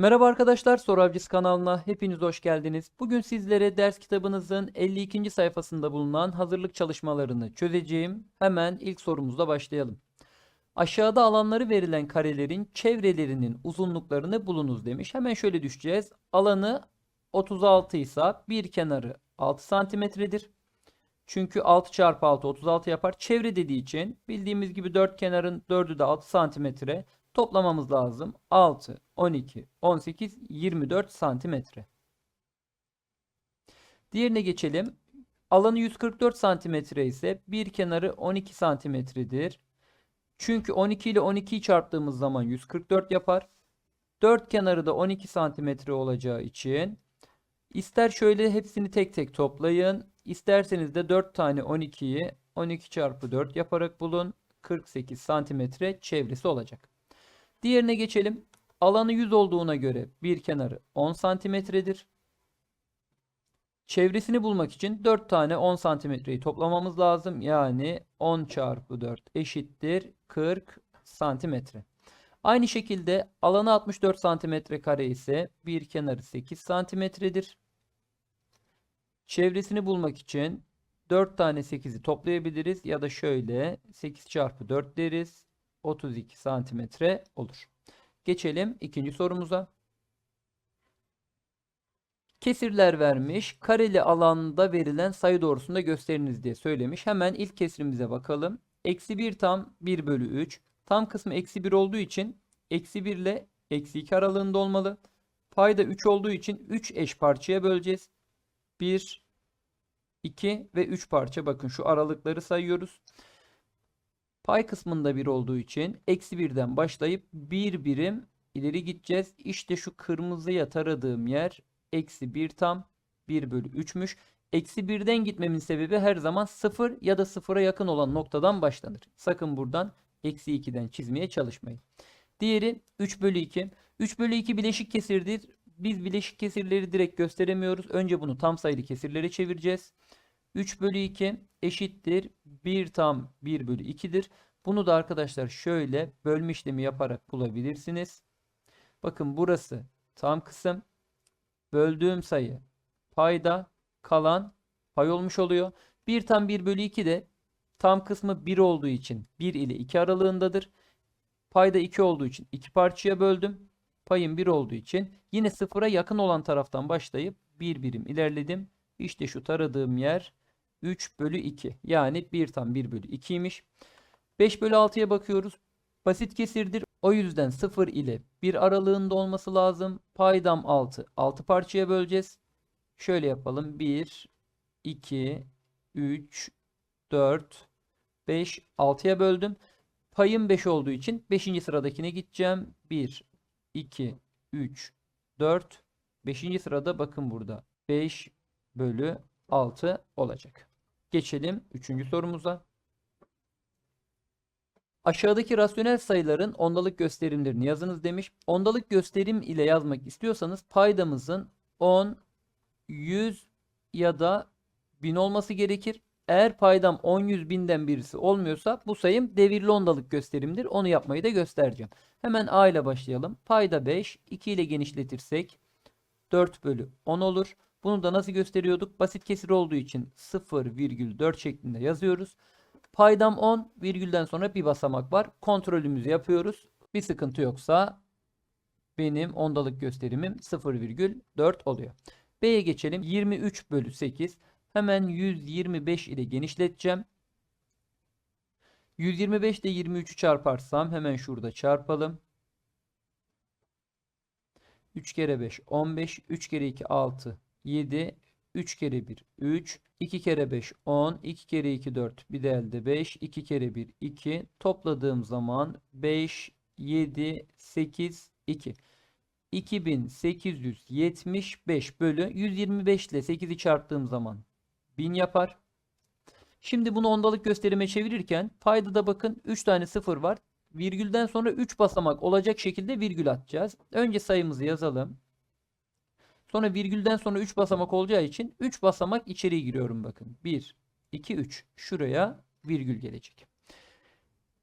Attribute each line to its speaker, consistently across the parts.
Speaker 1: Merhaba arkadaşlar, Soru kanalına hepiniz hoş geldiniz. Bugün sizlere ders kitabınızın 52. sayfasında bulunan hazırlık çalışmalarını çözeceğim. Hemen ilk sorumuzla başlayalım. Aşağıda alanları verilen karelerin çevrelerinin uzunluklarını bulunuz demiş. Hemen şöyle düşeceğiz. Alanı 36 ise bir kenarı 6 santimetredir. Çünkü 6 çarpı 6 36 yapar. Çevre dediği için bildiğimiz gibi dört kenarın 4'ü de 6 santimetre. Toplamamız lazım. 6, 12, 18, 24 santimetre. Diğerine geçelim. Alanı 144 santimetre ise bir kenarı 12 santimetredir. Çünkü 12 ile 12'yi çarptığımız zaman 144 yapar. Dört kenarı da 12 santimetre olacağı için ister şöyle hepsini tek tek toplayın. isterseniz de 4 tane 12'yi 12 çarpı 4 yaparak bulun. 48 santimetre çevresi olacak. Diğerine geçelim. Alanı 100 olduğuna göre bir kenarı 10 santimetredir. Çevresini bulmak için 4 tane 10 santimetreyi toplamamız lazım. Yani 10 çarpı 4 eşittir 40 santimetre. Aynı şekilde alanı 64 santimetre kare ise bir kenarı 8 santimetredir. Çevresini bulmak için 4 tane 8'i toplayabiliriz ya da şöyle 8 çarpı 4 deriz. 32 santimetre olur. Geçelim ikinci sorumuza. Kesirler vermiş. Kareli alanda verilen sayı doğrusunda gösteriniz diye söylemiş. Hemen ilk kesrimize bakalım. Eksi 1 tam 1 bölü 3. Tam kısmı eksi 1 olduğu için eksi 1 ile eksi 2 aralığında olmalı. Payda 3 olduğu için 3 eş parçaya böleceğiz. 1, 2 ve 3 parça. Bakın şu aralıkları sayıyoruz. Pay kısmında 1 olduğu için eksi 1'den başlayıp bir birim ileri gideceğiz. İşte şu kırmızıya taradığım yer eksi 1 tam 1 bölü 3'müş. Eksi 1'den gitmemin sebebi her zaman 0 ya da 0'a yakın olan noktadan başlanır. Sakın buradan eksi 2'den çizmeye çalışmayın. Diğeri 3 bölü 2. 3 bölü 2 bileşik kesirdir. Biz bileşik kesirleri direkt gösteremiyoruz. Önce bunu tam sayılı kesirlere çevireceğiz. 3 bölü 2 eşittir 1 tam 1 bölü 2'dir. Bunu da arkadaşlar şöyle bölme işlemi yaparak bulabilirsiniz. Bakın burası tam kısım. Böldüğüm sayı payda kalan pay olmuş oluyor. 1 tam 1 bölü 2 de tam kısmı 1 olduğu için 1 ile 2 aralığındadır. Payda 2 olduğu için 2 parçaya böldüm. Payım 1 olduğu için yine sıfıra yakın olan taraftan başlayıp bir birim ilerledim. İşte şu taradığım yer 3 bölü 2. Yani 1 tam 1 bölü 2'ymiş. 5 bölü 6'ya bakıyoruz. Basit kesirdir. O yüzden 0 ile 1 aralığında olması lazım. Paydam 6. 6 parçaya böleceğiz. Şöyle yapalım. 1, 2, 3, 4, 5, 6'ya böldüm. Payım 5 olduğu için 5. sıradakine gideceğim. 1, 2, 3, 4. 5. sırada bakın burada. 5 bölü 6 olacak. Geçelim 3. sorumuza. Aşağıdaki rasyonel sayıların ondalık gösterimlerini yazınız demiş. Ondalık gösterim ile yazmak istiyorsanız paydamızın 10, 100 ya da 1000 olması gerekir. Eğer paydam 10, 100, 1000'den birisi olmuyorsa bu sayım devirli ondalık gösterimdir. Onu yapmayı da göstereceğim. Hemen A ile başlayalım. Payda 5, 2 ile genişletirsek 4 bölü 10 olur. Bunu da nasıl gösteriyorduk? Basit kesir olduğu için 0,4 şeklinde yazıyoruz. Paydam 10, virgülden sonra bir basamak var. Kontrolümüzü yapıyoruz. Bir sıkıntı yoksa benim ondalık gösterimim 0,4 oluyor. B'ye geçelim. 23 bölü 8. Hemen 125 ile genişleteceğim. 125 ile 23'ü çarparsam hemen şurada çarpalım. 3 kere 5 15. 3 kere 2 6. 7, 3 kere 1 3, 2 kere 5 10, 2 kere 2 4, bir de elde 5, 2 kere 1 2. Topladığım zaman 5, 7, 8, 2. 2875 bölü 125 ile 8'i çarptığım zaman 1000 yapar. Şimdi bunu ondalık gösterime çevirirken payda da bakın 3 tane 0 var. Virgülden sonra 3 basamak olacak şekilde virgül atacağız. Önce sayımızı yazalım. Sonra virgülden sonra 3 basamak olacağı için 3 basamak içeriye giriyorum bakın. 1, 2, 3. Şuraya virgül gelecek.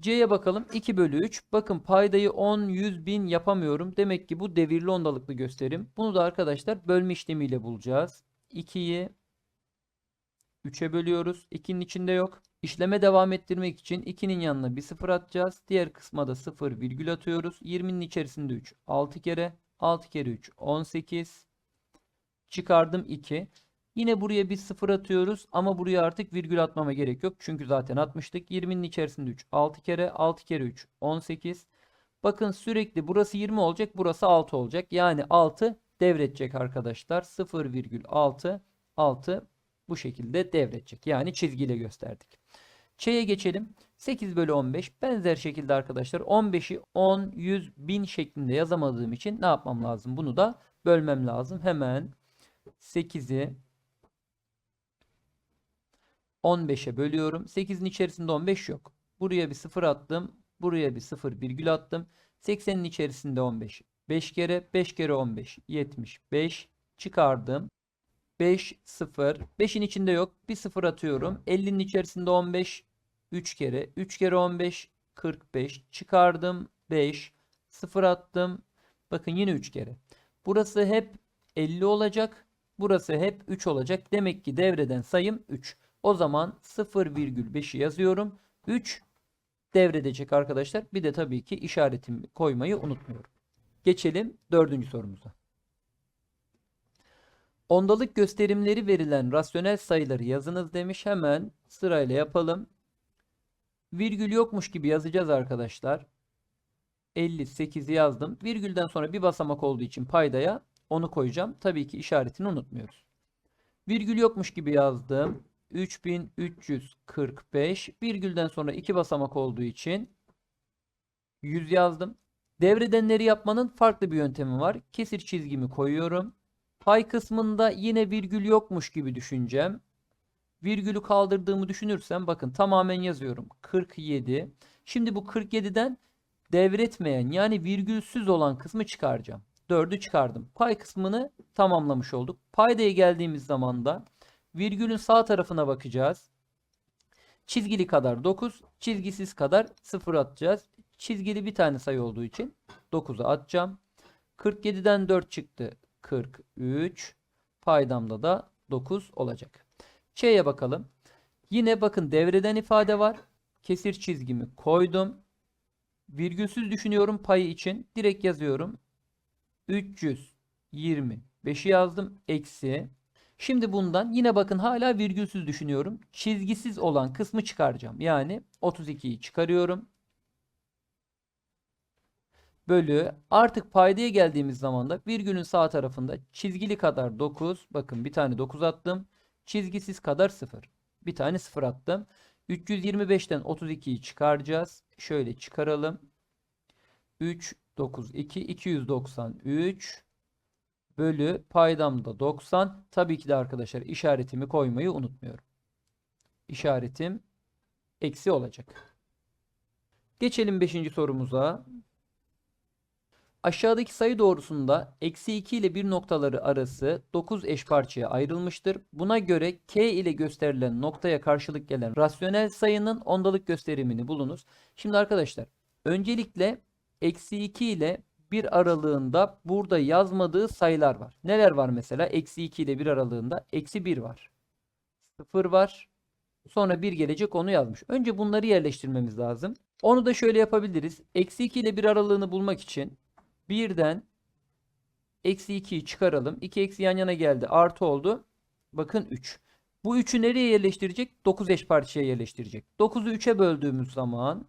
Speaker 1: C'ye bakalım. 2 bölü 3. Bakın paydayı 10, 100, 1000 yapamıyorum. Demek ki bu devirli ondalıklı gösterim. Bunu da arkadaşlar bölme işlemiyle bulacağız. 2'yi 3'e bölüyoruz. 2'nin içinde yok. İşleme devam ettirmek için 2'nin yanına bir sıfır atacağız. Diğer kısma da 0 virgül atıyoruz. 20'nin içerisinde 3 6 kere. 6 kere 3 18. Çıkardım 2. Yine buraya bir sıfır atıyoruz ama buraya artık virgül atmama gerek yok. Çünkü zaten atmıştık. 20'nin içerisinde 3 6 kere. 6 kere 3 18. Bakın sürekli burası 20 olacak. Burası 6 olacak. Yani 6 devredecek arkadaşlar. 0,6 6 bu şekilde devredecek. Yani çizgiyle gösterdik. Ç'ye geçelim. 8 bölü 15 benzer şekilde arkadaşlar 15'i 10, 100, 1000 şeklinde yazamadığım için ne yapmam lazım? Bunu da bölmem lazım. Hemen 8'i 15'e bölüyorum. 8'in içerisinde 15 yok. Buraya bir 0 attım. Buraya bir 0 virgül attım. 80'in içerisinde 15. 5 kere 5 kere 15 75 çıkardım. 5 0 5'in içinde yok. Bir 0 atıyorum. 50'nin içerisinde 15 3 kere 3 kere 15 45 çıkardım. 5 0 attım. Bakın yine 3 kere. Burası hep 50 olacak. Burası hep 3 olacak. Demek ki devreden sayım 3. O zaman 0,5'i yazıyorum. 3 devredecek arkadaşlar. Bir de tabii ki işaretimi koymayı unutmuyorum. Geçelim dördüncü sorumuza. Ondalık gösterimleri verilen rasyonel sayıları yazınız demiş. Hemen sırayla yapalım. Virgül yokmuş gibi yazacağız arkadaşlar. 58'i yazdım. Virgülden sonra bir basamak olduğu için paydaya onu koyacağım. Tabii ki işaretini unutmuyoruz. Virgül yokmuş gibi yazdım. 3345 virgülden sonra iki basamak olduğu için 100 yazdım. Devredenleri yapmanın farklı bir yöntemi var. Kesir çizgimi koyuyorum. Pay kısmında yine virgül yokmuş gibi düşüneceğim. Virgülü kaldırdığımı düşünürsem bakın tamamen yazıyorum. 47. Şimdi bu 47'den devretmeyen yani virgülsüz olan kısmı çıkaracağım. 4'ü çıkardım. Pay kısmını tamamlamış olduk. Paydaya geldiğimiz zaman da virgülün sağ tarafına bakacağız. Çizgili kadar 9, çizgisiz kadar 0 atacağız. Çizgili bir tane sayı olduğu için 9'u atacağım. 47'den 4 çıktı. 43. Paydamda da 9 olacak. Ç'ye bakalım. Yine bakın devreden ifade var. Kesir çizgimi koydum. Virgülsüz düşünüyorum payı için. Direkt yazıyorum. 325'i yazdım. Eksi. Şimdi bundan yine bakın hala virgülsüz düşünüyorum. Çizgisiz olan kısmı çıkaracağım. Yani 32'yi çıkarıyorum. Bölü artık paydaya geldiğimiz zaman da virgülün sağ tarafında çizgili kadar 9. Bakın bir tane 9 attım. Çizgisiz kadar 0. Bir tane 0 attım. 325'ten 32'yi çıkaracağız. Şöyle çıkaralım. 3, 9, 2, 293 bölü paydamda 90. Tabii ki de arkadaşlar işaretimi koymayı unutmuyorum. İşaretim eksi olacak. Geçelim 5. sorumuza. Aşağıdaki sayı doğrusunda eksi 2 ile 1 noktaları arası 9 eş parçaya ayrılmıştır. Buna göre k ile gösterilen noktaya karşılık gelen rasyonel sayının ondalık gösterimini bulunuz. Şimdi arkadaşlar öncelikle eksi 2 ile 1 aralığında burada yazmadığı sayılar var. Neler var mesela? Eksi 2 ile 1 aralığında eksi 1 var. 0 var. Sonra 1 gelecek onu yazmış. Önce bunları yerleştirmemiz lazım. Onu da şöyle yapabiliriz. Eksi 2 ile 1 aralığını bulmak için 1'den eksi 2'yi çıkaralım. 2 eksi yan yana geldi. Artı oldu. Bakın 3. Bu 3'ü nereye yerleştirecek? 9 eş parçaya yerleştirecek. 9'u 3'e böldüğümüz zaman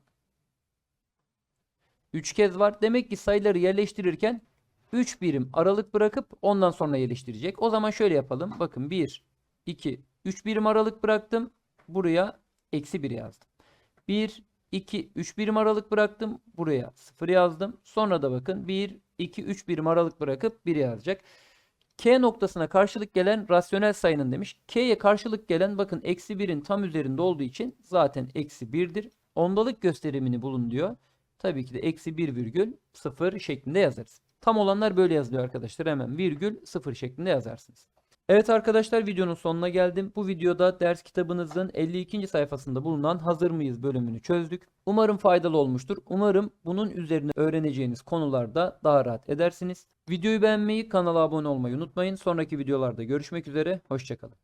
Speaker 1: 3 kez var. Demek ki sayıları yerleştirirken 3 birim aralık bırakıp ondan sonra yerleştirecek. O zaman şöyle yapalım. Bakın 1, 2, 3 birim aralık bıraktım. Buraya eksi 1 yazdım. 1, 2, 3 birim aralık bıraktım. Buraya 0 yazdım. Sonra da bakın 1, 2, 3 birim aralık bırakıp 1 yazacak. K noktasına karşılık gelen rasyonel sayının demiş. K'ye karşılık gelen bakın eksi 1'in tam üzerinde olduğu için zaten eksi 1'dir. Ondalık gösterimini bulun diyor. Tabii ki de eksi 1 virgül 0 şeklinde yazarız. Tam olanlar böyle yazılıyor arkadaşlar. Hemen virgül 0 şeklinde yazarsınız. Evet arkadaşlar videonun sonuna geldim. Bu videoda ders kitabınızın 52. sayfasında bulunan Hazır mıyız bölümünü çözdük. Umarım faydalı olmuştur. Umarım bunun üzerine öğreneceğiniz konularda daha rahat edersiniz. Videoyu beğenmeyi, kanala abone olmayı unutmayın. Sonraki videolarda görüşmek üzere. Hoşçakalın.